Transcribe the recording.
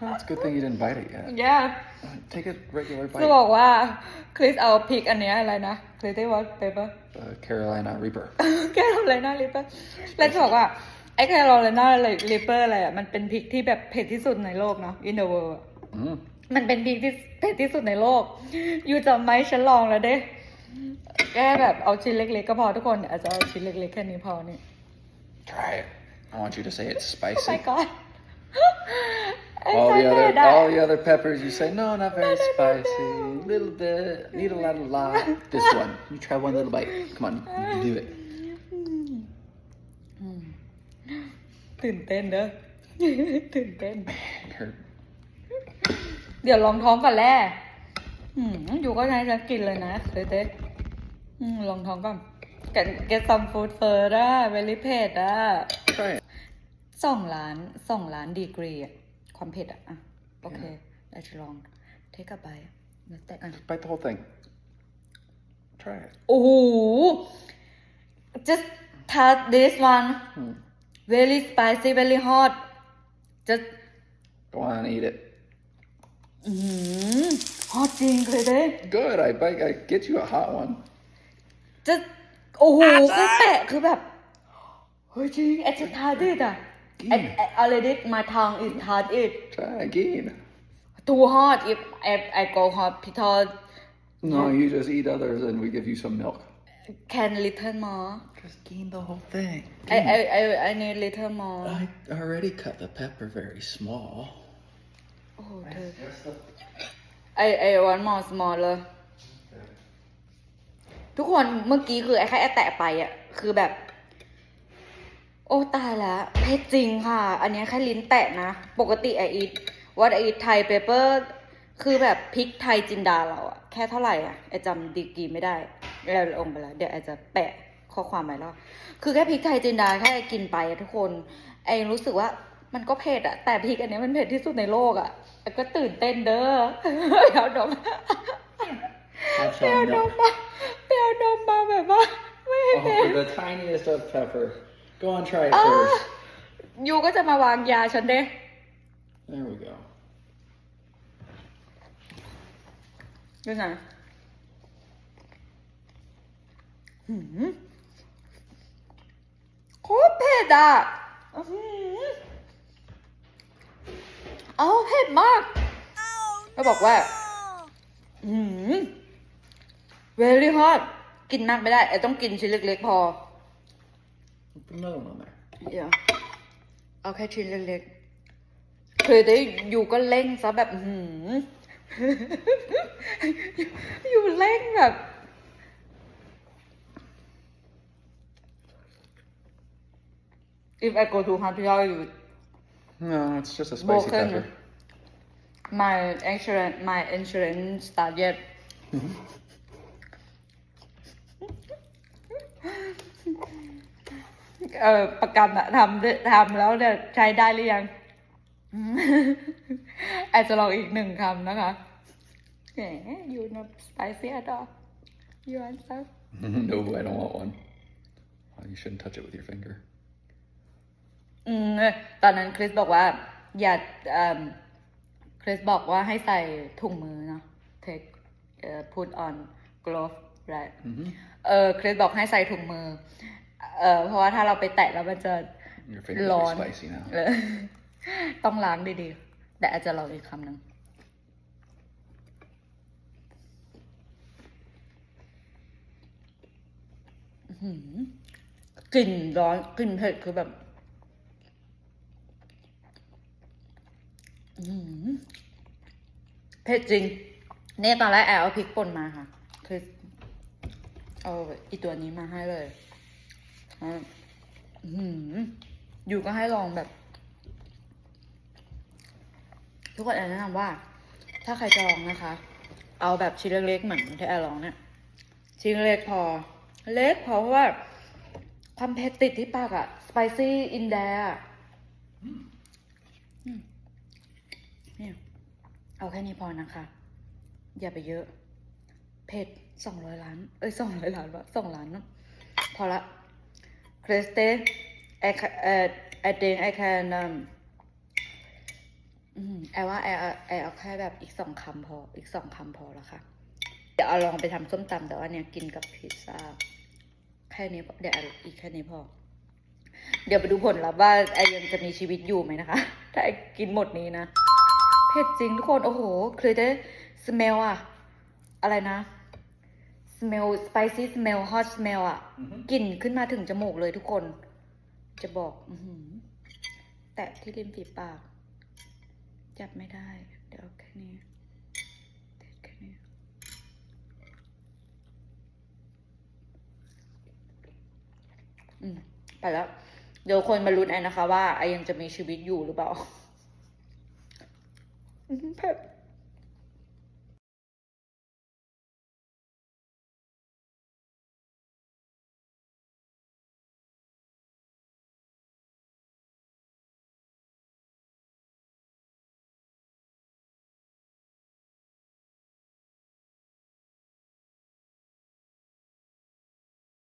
Well, it's a good thing you didn't bite it yet. yeah Take a regular จะ bite. บอกว่าคริสเอาพริกอันเนี้ยอะไรนะคริสได้ว่าเปเปอร์ Uh, Carolina Reaper. แคโรไลนาลิปเปอร์แล้วจะบอกว่าไอ้แคโรไลนาลิปเปอร์อะไรอะมันเป็นพริกที่แบบเผ็ดที่สุดในโลกเนาะ in the world อะ Mm. มันเป็นพริกที่เผ็ดที่สุดในโลกยูจำไหมฉันลองแล้วเด้ แค่แบบเอาชิ้นเล็ก ๆ ก็พอทุกคนอาจจะเอาชิ้นเล็ก ๆ แค่นี้พอนี่ Try it. I want you to say it's Oh spicy. my god all the other Excited อะ all the other peppers, you say no, not very spicy. Little bit. Need a lot, a lot. This one. You try one little bite. Come on, you can do it. ตื่นเต้นเด้อตื่นเต้น You're เดี๋ยวลองท้องก่อนแล่อืมอยู่ก็ใช้จะกินเลยนะเต้เต้อืมลองท้องก่อน get get some food first อะ very เผ็ดอะ try it. สองล้านสองล้านดีกรีอะความเผ็ดอะอะโอเคได้จะลอง take a bite แล้วแต่กัน Bite the whole thing. Try it. โอ้โห just touch this one Hmm. very spicy very hot just Go on, eat it. อืมฮอตจริงเลยเด้ Good. I bite. I get you a hot one. จะโอ้โหคือแตะคือแบบ เฮ้ยจริงไอ้จะทาดิอะ ไอ้ไอ้ already my tongue is hard it Try again. too hot if if I go hot because No, you just eat others, and we give you some milk. can little more Just gain the whole thing. I I I I need little more I already cut the pepper very small. โอ้โหเธอ I I want more smaller ทุกคนเมื่อกี้คือไอ้แค่ไอ้แตะไปอะคือแบบ โอ้ตายแล้วเผ็ดจริงค่ะ อันนี้แค่ลิ้นแตะนะ ปกติไออีทวัดไออีทไทยเปเปอร์ คือแบบพริกไทยจินดาเราอะแค่เท่าไหร่อะไอจำดีกรีไม่ได้เราลงไปแล้วเดี๋ยวไอจะแปะข้อความไว้แล้ว คือแค่พริกไทยจินดาแค่กินไปอะทุกคนไอรู้สึกว่ามันก็เผ็ดอะแต่พริกอันนี้มันเผ็ดที่สุดในโลกอะไอก็ตื่นเต้นเด้อเดี๋ยวดม Have เปรี้ยว some ดม milk. มาเปรี้ยวดมมาแบบว่าไม่ให้ Oh, เผ็ด for the tiniest of pepper. Go on, try it อ่า first. ยูก็จะมาวางยาฉันเด้ There we go. ยังไงหืมโคตรเผ็ดอะอื้อหือเอาเผ็ดมาก ก็บอกว่า หืม very hot กินมากไม่ได้ไอ้ต้องกินชิ้นเล็กๆพอ Put another one on there. เดี๋ยวเอาแค่ชิ้นเล็กๆเคยได้อยู่ก็เร่งซะแบบอื้อหืมอยู่เร่งแบบ if I go to happy hour you No, it's just a spicy broken pepper. my insurance my insurance start yet เออประกันอะทำด้วยทำแล้วเนี่ยใช้ได้หรือยังอาจจะลองอีกหนึ่งคำนะคะแหม you not spicy at all you want some no, I don't want one. Well, you shouldn't touch it with your finger. อืมตอนนั้นคริสบอกว่า อย่าเอิ่มคริสบอกว่าให้ใส่ถุงมือเนาะ take เอ่อ put on glove right เออคริสบอกให้ใส่ถุงมือ เออเพราะว่าถ้าเราไปแตะแล้วมันจะ Your finger's ร้อน very spicy now. เออต้องล้างดีๆ แต่อาจจะลองอีกคำหนึ่งอื้อหือกลิ่นร้อนกลิ่นเผ็ดคือแบบอื้อหือเผ็ดจริง เนี่ยตอนแรกแอบเอาพริกป่นมาค่ะ คือ เอาอีตัวนี้มาให้เลย อืออยู่ก็ให้ลองแบบ ทุกคนแอนแนะนำว่า ถ้าใครจะลองนะคะ เอาแบบชิ้นเล็กๆเหมือนที่แอนลองเนี่ยชิ้นเล็กพอ เล็กพอเพราะว่าความเผ็ดติดที่ปากอะ spicy in there อะอืมเนี่ยเอาแค่นี้พอนะคะ อย่าไปเยอะ เผ็ดสองร้อยล้าน เอ้ยสองร้อยล้านวะสองล้านเนอะพอละ Kristen I ca- uh, I think I can um แอลว่าแอลแอลเอาแค่แบบอีกสองคำพอ อีกสองคำพอแล้วค่ะ เดี๋ยวเอาลองไปทำส้มตำแต่ว่าเนี่ยกินกับพิซซ่าแค่นี้พอเดี๋ยวอีกแค่นี้พอ เดี๋ยวไปดูผลลัพธ์ว่าไอยังจะมีชีวิตอยู่ไหมนะคะ ถ้าไอกินหมดนี้นะ เผ็ดจริงทุกคน โอ้โห คือได้ smell อะอะไรนะ smell spicy smell hot smell อะอือฮึ กลิ่นขึ้นมาถึงจมูกเลยทุกคน จะบอกอือหือแตะที่ริมฝีปาก จับไม่ได้ เดี๋ยวเอาแค่นี้เด็ดแค่นี้ อืม ไปแล้ว เดี๋ยวคนมาลุ้นไอ้นะคะว่าไอยังจะมีชีวิตอยู่หรือเปล่า อื้อหือเผ็ด